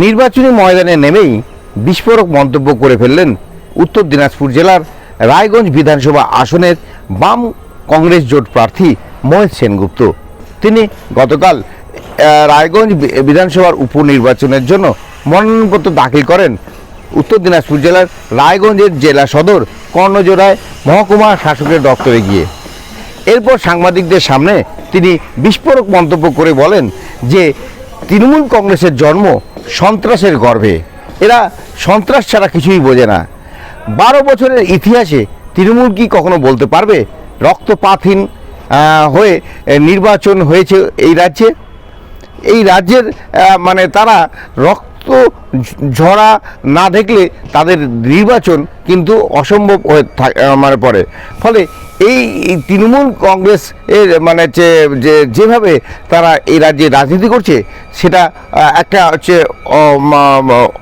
নির্বাচনী ময়দানে নেমেই বিস্ফোরক মন্তব্য করে ফেললেন উত্তর দিনাজপুর জেলার রায়গঞ্জ বিধানসভা আসনের বাম কংগ্রেস জোট প্রার্থী মহেশ সেনগুপ্ত। তিনি গতকাল রায়গঞ্জ বিধানসভার উপনির্বাচনের জন্য মনোনয়নপত্র দাখিল করেন। উত্তর দিনাজপুর জেলার রায়গঞ্জের জেলা সদর কর্ণজোড়ায় মহকুমা শাসকের দপ্তরে গিয়ে। এরপর সাংবাদিকদের সামনে তিনি বিস্ফোরক মন্তব্য করে বলেন যে, তৃণমূল কংগ্রেসের জন্ম সন্ত্রাসের গর্ভে। এরা সন্ত্রাস ছাড়া কিছুই বোঝে না। বারো বছরের ইতিহাসে তৃণমূল কি কখনো বলতে পারবে? রক্তপাতহীন হয়ে নির্বাচন হয়েছে এই রাজ্যে? এই রাজ্যের মানে তারা রক্ত ঝরা না দেখলে তাদের নির্বাচন কিন্তু অসম্ভব হয়ে মানে পড়ে। ফলে এই তৃণমূল কংগ্রেস এর মানে যে যে- যেভাবে তারা এই রাজ্যে রাজনীতি করছে, সেটা একটা হচ্ছে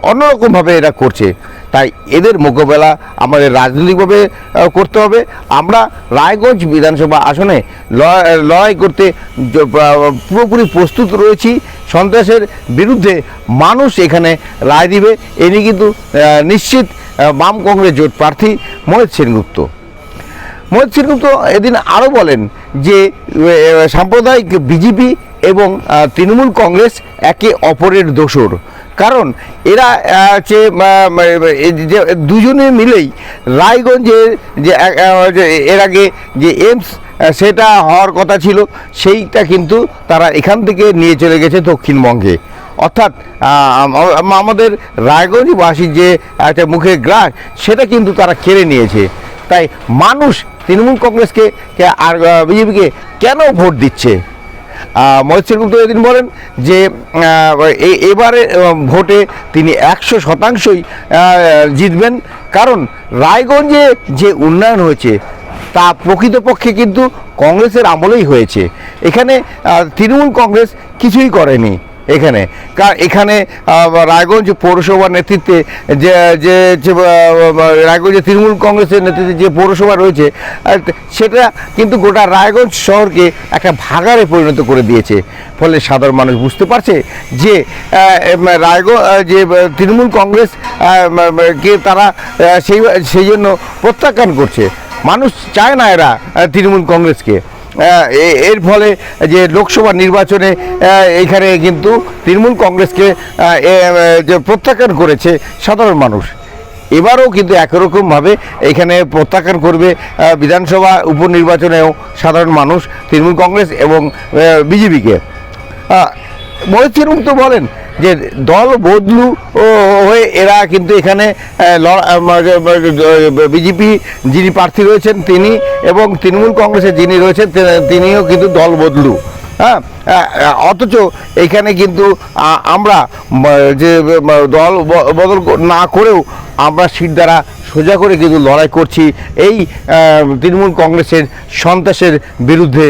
অন্যরকমভাবে এরা করছে। তাই এদের মোকাবেলা আমাদের রাজনৈতিকভাবে করতে হবে। আমরা রায়গঞ্জ বিধানসভা আসনে লড়াই করতে পুরোপুরি প্রস্তুত রয়েছি। সন্ত্রাসের বিরুদ্ধে মানুষ এখানে রায় দিবে। এ নিয়ে কিন্তু নিশ্চিত বাম কংগ্রেস জোট প্রার্থী মহেশ সেনগুপ্ত। মহেশ সেনগুপ্ত এদিন আরও বলেন যে সাম্প্রদায়িক বিজেপি এবং তৃণমূল কংগ্রেস একে অপরের দোসর কারণ এরা যে দুজনে মিলেই রায়গঞ্জের যে এর আগে যে এমস সেটা হওয়ার কথা ছিল, সেইটা কিন্তু তারা এখান থেকে নিয়ে চলে গেছে দক্ষিণবঙ্গে। অর্থাৎ আমাদের রায়গঞ্জবাসীর যে একটা মুখের গ্রাস, সেটা কিন্তু তারা কেড়ে নিয়েছে। তাই মানুষ তৃণমূল কংগ্রেসকে আর বিজেপিকে কেন ভোট দিচ্ছে? মহেশ সেনগুপ্ত এদিন বলেন যে এবারে ভোটে তিনি একশো শতাংশই জিতবেন। কারণ রায়গঞ্জে যে উন্নয়ন হয়েছে, তা প্রকৃতপক্ষে কিন্তু কংগ্রেসের আমলেই হয়েছে। এখানে তৃণমূল কংগ্রেস কিছুই করেনি। এখানে। কার এখানে রায়গঞ্জ পৌরসভার নেতৃত্বে যে যে রায়গঞ্জে তৃণমূল কংগ্রেসের নেতৃত্বে যে পৌরসভা রয়েছে সেটা কিন্তু গোটা রায়গঞ্জ শহরকে একটা ভাগারে পরিণত করে দিয়েছে। ফলে সাধারণ মানুষ বুঝতে পারছে যে রায়গঞ্জ যে তৃণমূল কংগ্রেস কে তারা সেই সেই জন্য প্রত্যাখ্যান করছে। মানুষ চায় না এরা তৃণমূল কংগ্রেসকে। এর ফলে যে লোকসভা নির্বাচনে এখানে কিন্তু তৃণমূল কংগ্রেসকে যে প্রত্যাখ্যান করেছে সাধারণ মানুষ। এবারও কিন্তু একরকমভাবে এখানে প্রত্যাখ্যান করবে বিধানসভা উপনির্বাচনেও সাধারণ মানুষ, তৃণমূল কংগ্রেস এবং বিজেপিকে। মহিত তো বলেন যে দল বদলু হয়ে এরা কিন্তু এখানে বিজেপি যিনি প্রার্থী রয়েছেন তিনি এবং তৃণমূল কংগ্রেসের যিনি রয়েছেন তিনিও কিন্তু দল বদলু। হ্যাঁ? অথচ এখানে কিন্তু আমরা যে দল বদল না করেও আমরা সিট দ্বারা সোজা করে কিন্তু লড়াই করছি এই তৃণমূল কংগ্রেসের সন্ত্রাসের বিরুদ্ধে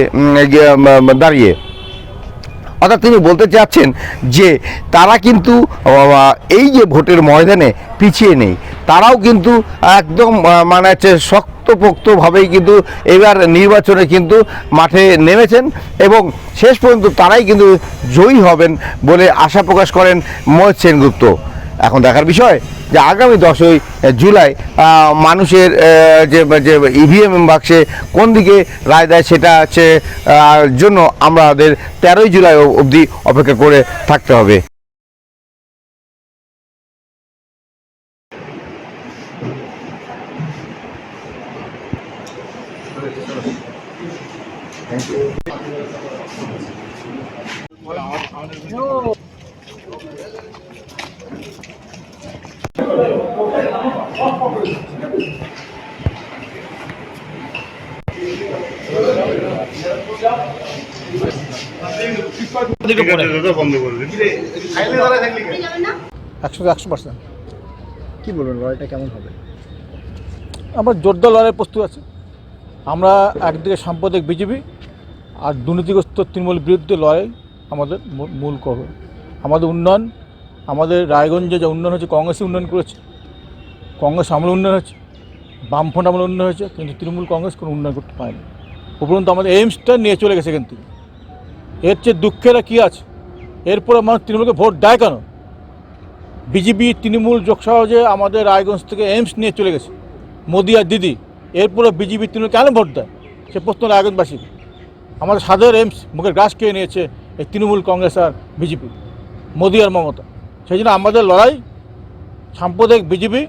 দাঁড়িয়ে। অর্থাৎ তিনি বলতে চাচ্ছেন যে তারা কিন্তু এই যে ভোটের ময়দানে পিছিয়ে নেই, তারাও কিন্তু একদম মানে হচ্ছে শক্তপোক্তভাবেই কিন্তু এবার নির্বাচনে কিন্তু মাঠে নেমেছেন এবং শেষ পর্যন্ত তারাই কিন্তু জয়ী হবেন বলে আশা প্রকাশ করেন মহেশ সেনগুপ্ত। এখন দেখার বিষয় যে আগামী দশই জুলাই মানুষের যে যে ইভিএম বাক্সে কোন দিকে রায় দেয় সেটা হচ্ছে জন্য আমাদের তেরোই জুলাই অবধি অপেক্ষা করে থাকতে হবে। একশো একশো পার্সেন্ট। কী বলবেন লড়াইটা কেমন হবে? আমরা জোরদার লড়াই প্রস্তুত আছে। আমরা একদিকে সাম্প্রদায়িক বিজেপি আর দুর্নীতিগ্রস্ত তৃণমূলের বিরুদ্ধে লড়াই আমাদের মূল- মূল কবে আমাদের উন্নয়ন আমাদের রায়গঞ্জে যে উন্নয়ন হচ্ছে কংগ্রেসই উন্নয়ন করেছে। কংগ্রেস আমলে উন্নয়ন হয়েছে, বামফ্রন্ট আমলে উন্নয়ন হয়েছে, কিন্তু তৃণমূল কংগ্রেস কোনো উন্নয়ন করতে পারেনি। উপরন্ত আমাদের এইমসটা নিয়ে চলে গেছে কিন্তু। এর চেয়ে দুঃখেরা কী আছে? এরপরে মানুষ তৃণমূলকে ভোট দেয় কেন? বিজেপি, তৃণমূল যোগ সহজে আমাদের রায়গঞ্জ থেকে এইমস নিয়ে চলে গেছে, মোদি আর দিদি, এরপরে বিজেপি, তৃণমূল কেন ভোট দেয়? সে প্রশ্ন রায়গঞ্জবাসী। আমাদের সাদের এইমস মুখের গাছ খেয়ে নিয়েছে এই তৃণমূল কংগ্রেস আর বিজেপি, মোদি আর মমতা। সেই জন্য আমাদের লড়াই, সাম্প্রদায়িক বিজেপি,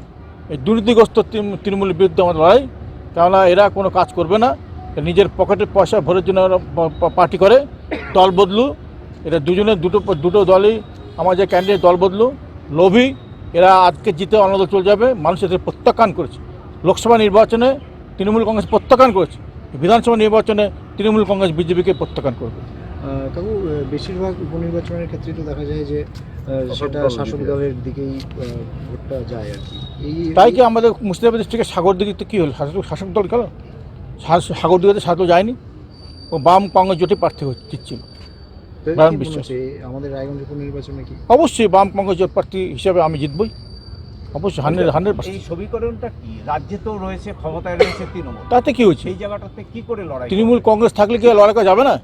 এই দুর্নীতিগ্রস্ত তৃণ- তৃণমূলের বিরুদ্ধে আমাদের লড়াই। কেননা এরা কোনো কাজ করবে না নিজের পকেটের পয়সা ভরের জন্য পার্টি করে, দল বদলু। এটা দুজনের দুটো দুটো দলই, আমার যে ক্যান্ডিডেট দল বদলু, লোভী, এরা আজকে জিতে অন্য দল চলে যাবে, মানুষ এদের প্রত্যাখ্যান করেছে। লোকসভা নির্বাচনে তৃণমূল কংগ্রেস প্রত্যাখ্যান করেছে, বিধানসভা নির্বাচনে তৃণমূল কংগ্রেস বিজেপিকে প্রত্যাখ্যান করবে। কাকু বেশিরভাগ উপনির্বাচনের ক্ষেত্রে তো দেখা যায় যে সেটা শাসক দলের দিকেই ভোটটা যায় আর কি। এই তাই কি আমাদের মুর্শিদাবাদ ডিস্ট্রিক্টের সাগর দিঘিতে কী হলো? শাসক শাসক দল গেল সাগর দিঘিতে শাসক যায়নি। ও বাম কংগ্রেস জোটে প্রার্থী। হচ্ছে, আমাদের রায়গঞ্জ উপনির্বাচনে কি অবশ্যই বাম কংগ্রেস জোট প্রার্থী হিসাবে আমি জিতবই। অবশ্যই হান্ড্রেড হান্ড্রেড এই সমীকরণটা কি? রাজ্যে তো রয়েছে ক্ষমতায় রয়েছে তৃণমূল। তাতে কি হয়েছে? সেই জায়গাটাতে কি করে লড়াই তৃণমূল কংগ্রেস থাকলে কি লড়াই করা যাবে না?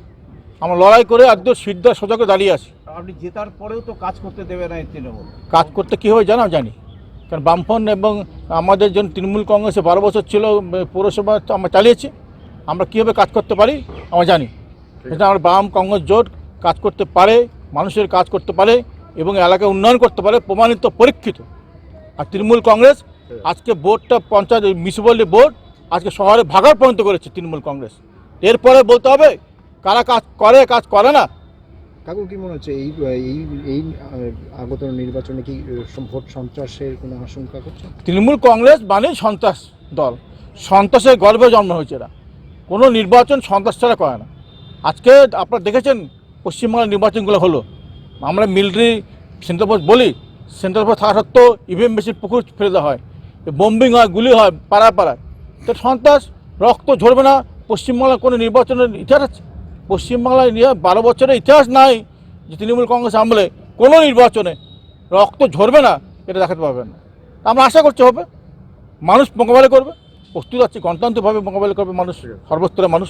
আমরা লড়াই করে একদম সিদ্ধা সোজা করে দাঁড়িয়ে আছি? আপনি জেতার পরেও তো কাজ করতে দেবে না এই তৃণমূল। কাজ করতে কী হবে জানা জানি। কারণ বামফ্রন্ট এবং আমাদের জন্য তৃণমূল কংগ্রেসে বারো বছর ছিল পৌরসভা তো আমরা চালিয়েছি আমরা কীভাবে কাজ করতে পারি আমরা জানি। এটা আমরা বাম কংগ্রেস জোট কাজ করতে পারে মানুষের কাজ করতে পারে এবং এলাকায় উন্নয়ন করতে পারে প্রমাণিত পরীক্ষিত। আর তৃণমূল কংগ্রেস আজকে বোর্ডটা পঞ্চায়েত মিউনিসিপ্যালিটি বোর্ড আজকে শহরে ভাগার পর্যন্ত করেছে তৃণমূল কংগ্রেস। এরপরে বলতে হবে কারা কাজ করে কাজ করে না কাকু, কি মনে হচ্ছে এই এই এই আগত নির্বাচনে কি ভোট সন্ত্রাসের কোনো আশঙ্কা করছে? তৃণমূল কংগ্রেস মানে সন্ত্রাস দল। সন্ত্রাসের গর্ভে জন্ম হয়েছে এরা। কোনো নির্বাচন সন্ত্রাস ছাড়া করে না। আজকে আপনারা দেখেছেন পশ্চিমবাংলার নির্বাচনগুলো হলো। আমরা মিলিটারি সেন্ট্রাল ফোর্স বলি, সেন্ট্রাল ফোর্স থাকা সত্ত্বেও ইভিএম মেশিন পুকুর ফেলে দেওয়া হয়। বোম্বিং হয়, গুলি হয়, পাড়ায় পাড়ায়। তো সন্ত্রাস, রক্ত ঝরবে না। পশ্চিমবাংলার কোনো নির্বাচনের ইতিহাস আছে? পশ্চিমবাংলায় বারো বছরের ইতিহাস নাই যে তৃণমূল কংগ্রেস আমলে। কোনো নির্বাচনে রক্ত ঝরবে না, এটা দেখাতে পারবেন না। আমরা আশা করছি হবে। মানুষ মোকাবেলা করবে প্রস্তুত আছে, গণতান্ত্রিকভাবে মোকাবেলা করবে মানুষ, সর্বস্তরের মানুষ।